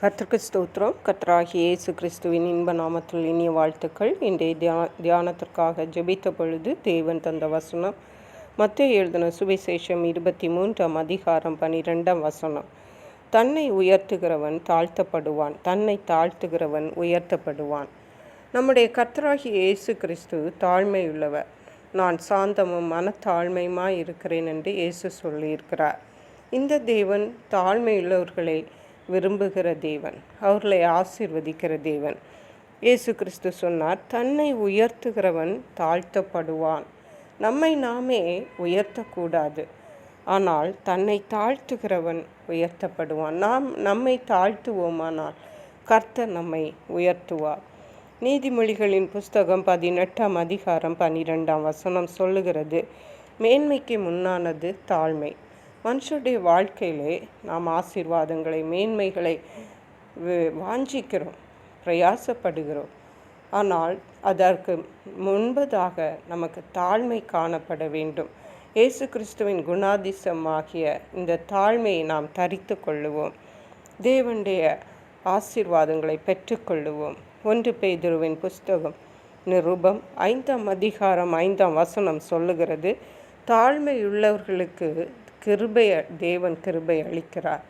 கர்த்தருக்கு ஸ்தோத்திரம். கர்த்தராகி இயேசு கிறிஸ்துவின் இன்ப நாமத்தில் இனிய வாழ்த்துக்கள். இன்றைய தியா தியானத்திற்காக ஜெபித்த பொழுது தேவன் தந்த வசனம். மத்திய எழுதின சுவிசேஷம் இருபத்தி மூன்றாம் அதிகாரம் பனிரெண்டாம் வசனம். தன்னை உயர்த்துகிறவன் தாழ்த்தப்படுவான். தன்னை தாழ்த்துகிறவன் உயர்த்தப்படுவான். நம்முடைய கர்த்தராகி இயேசு கிறிஸ்து தாழ்மையுள்ளவர். நான் சாந்தமும் மனத்தாழ்மையுமாய் இருக்கிறேன் என்று இயேசு சொல்லியிருக்கிறார். இந்த தேவன் தாழ்மையுள்ளவர்களை விரும்புகிற தேவன் அவர்களை ஆசிர்வதிக்கிற தேவன். இயேசு கிறிஸ்து சொன்னார் தன்னை உயர்த்துகிறவன் தாழ்த்தப்படுவான். நம்மை நாமே உயர்த்தக்கூடாது. ஆனால் தன்னை தாழ்த்துகிறவன் உயர்த்தப்படுவான். நாம் நம்மை தாழ்த்துவோமானால் கர்த்தர் நம்மை உயர்த்துவார். நீதிமொழிகளின் புஸ்தகம் பதினெட்டாம் அதிகாரம் பன்னிரெண்டாம் வசனம் சொல்லுகிறது மேன்மைக்கு முன்னானது தாழ்மை. மனுஷருடைய வாழ்க்கையிலே நாம் ஆசீர்வாதங்களை மேன்மைகளை வாஞ்சிக்கிறோம் பிரயாசப்படுகிறோம். ஆனால் அதற்கு முன்பதாக நமக்கு தாழ்மை காணப்பட வேண்டும். இயேசு கிறிஸ்துவின் குணாதிசமாகிய இந்த தாழ்மையை நாம் தரித்து கொள்ளுவோம். தேவனுடைய ஆசீர்வாதங்களை பெற்றுக்கொள்ளுவோம் ஒன்று பெய்திருவின் புஸ்தகம் நிருபம் ஐந்தாம் அதிகாரம் ஐந்தாம் வசனம் சொல்லுகிறது தாழ்மையுள்ளவர்களுக்கு கிருபை தேவன் கிருபை அளிக்கிறார்.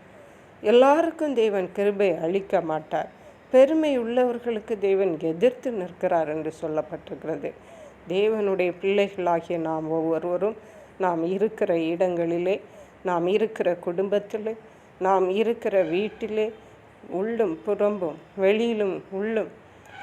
எல்லாருக்கும் தேவன் கிருபை அளிக்க மாட்டார். பெருமை உள்ளவர்களுக்கு தேவன் எதிர்த்து நிற்கிறார் என்று சொல்லப்பட்டிருக்கிறது. தேவனுடைய பிள்ளைகளாகிய நாம் ஒவ்வொருவரும் நாம் இருக்கிற இடங்களிலே நாம் இருக்கிற குடும்பத்திலே நாம் இருக்கிற வீட்டிலே உள்ளும் புறம்பும் வெளியிலும் உள்ளும்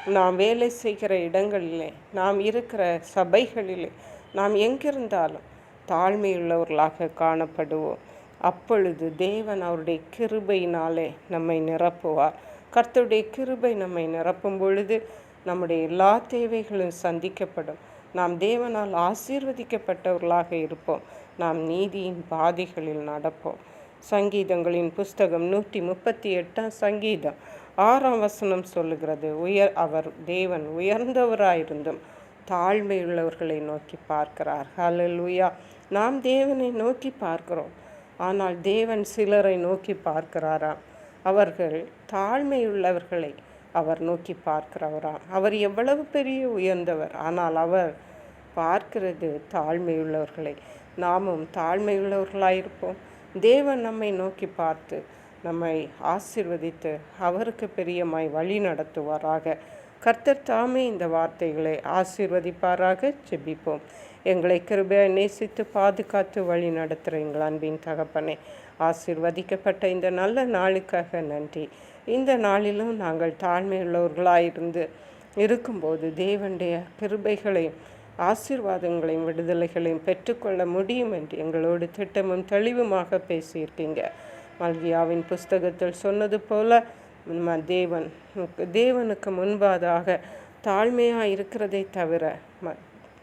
நாம் வேலை செய்கிற இடங்களிலே நாம் இருக்கிற சபைகளிலே நாம் எங்கிருந்தாலும் தாழ்மையுள்ளவர்களாக காணப்படுவோம். அப்பொழுது தேவன் அவருடைய கிருபையினாலே நம்மை நிரப்புவார். கர்த்தருடைய கிருபை நம்மை நிரப்பும் பொழுது நம்முடைய எல்லா தேவைகளும் சந்திக்கப்படும். நாம் தேவனால் ஆசீர்வதிக்கப்பட்டவர்களாக இருப்போம். நாம் நீதியின் பாதைகளில் நடப்போம். சங்கீதங்களின் புஸ்தகம் நூற்றி முப்பத்தி எட்டாம் சங்கீதம். ஆறாம் வசனம் சொல்லுகிறது உயர் அவர் தேவன் உயர்ந்தவராயிருந்தும் தாழ்மையுள்ளவர்களை நோக்கி பார்க்கிறார். ஹலலுயா நாம் தேவனை நோக்கி பார்க்கிறோம். ஆனால் தேவன் சிலரை நோக்கி பார்க்கிறாராம் அவர்கள் தாழ்மையுள்ளவர்களை அவர் நோக்கி பார்க்கிறவரா? அவர் எவ்வளவு பெரிய உயர்ந்தவர். ஆனால் அவர் பார்க்கிறது தாழ்மையுள்ளவர்களை. நாமும் தாழ்மையுள்ளவர்களாயிருப்போம். தேவன் நம்மை நோக்கி பார்த்து நம்மை ஆசிர்வதித்து அவருக்கு பெரியமாய் வழி நடத்துவாராக கர்த்தர் தாமே இந்த வார்த்தைகளை ஆசீர்வதிப்பாராக. ஜெபிப்போம். எங்களை கிருபையாக நேசித்து பாதுகாத்து வழி நடத்துகிற எங்கள் அன்பின் தகப்பனே ஆசிர்வதிக்கப்பட்ட இந்த நல்ல நாளுக்காக நன்றி. இந்த நாளிலும் நாங்கள் தாழ்மையுள்ளவர்களாயிருந்து இருக்கும்போது தேவனுடைய கிருபைகளையும் ஆசீர்வாதங்களையும் விடுதலைகளையும் பெற்றுக்கொள்ள முடியும் என்று எங்களோடு திட்டமும் தெளிவுமாக பேசியிருக்கீங்க. மல்கியாவின் புஸ்தகத்தில் சொன்னது போல தேவன் தேவனுக்கு முன்பாதாக தாழ்மையாக இருக்கிறதை தவிர ம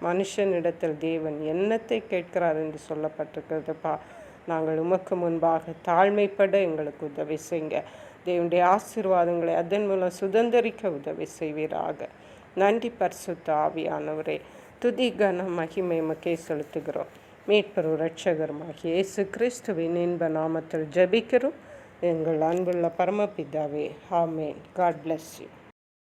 மனுஷனிடத்தில் தேவன் என்னத்தை கேட்கிறார் என்று சொல்லப்பட்டிருக்கிறதுப்பா. நாங்கள் உமக்கு முன்பாக தாழ்மைப்பட எங்களுக்கு உதவி செய்யுங்க. தேவனுடைய ஆசீர்வாதங்களை அதன் மூலம் சுதந்திரிக்க உதவி செய்வீராக. நன்றி பரிசுத்த ஆவியானவரே. துதி கன மகிமை மக்கே செலுத்துகிறோம். மீட்பரு ரட்சகருமாகிய இயேசு கிறிஸ்துவின் இன்ப நாமத்தில் ஜபிக்கிறோம். எங்கள் அன்புள்ள பரமபிதாவே ஆமேன். God bless you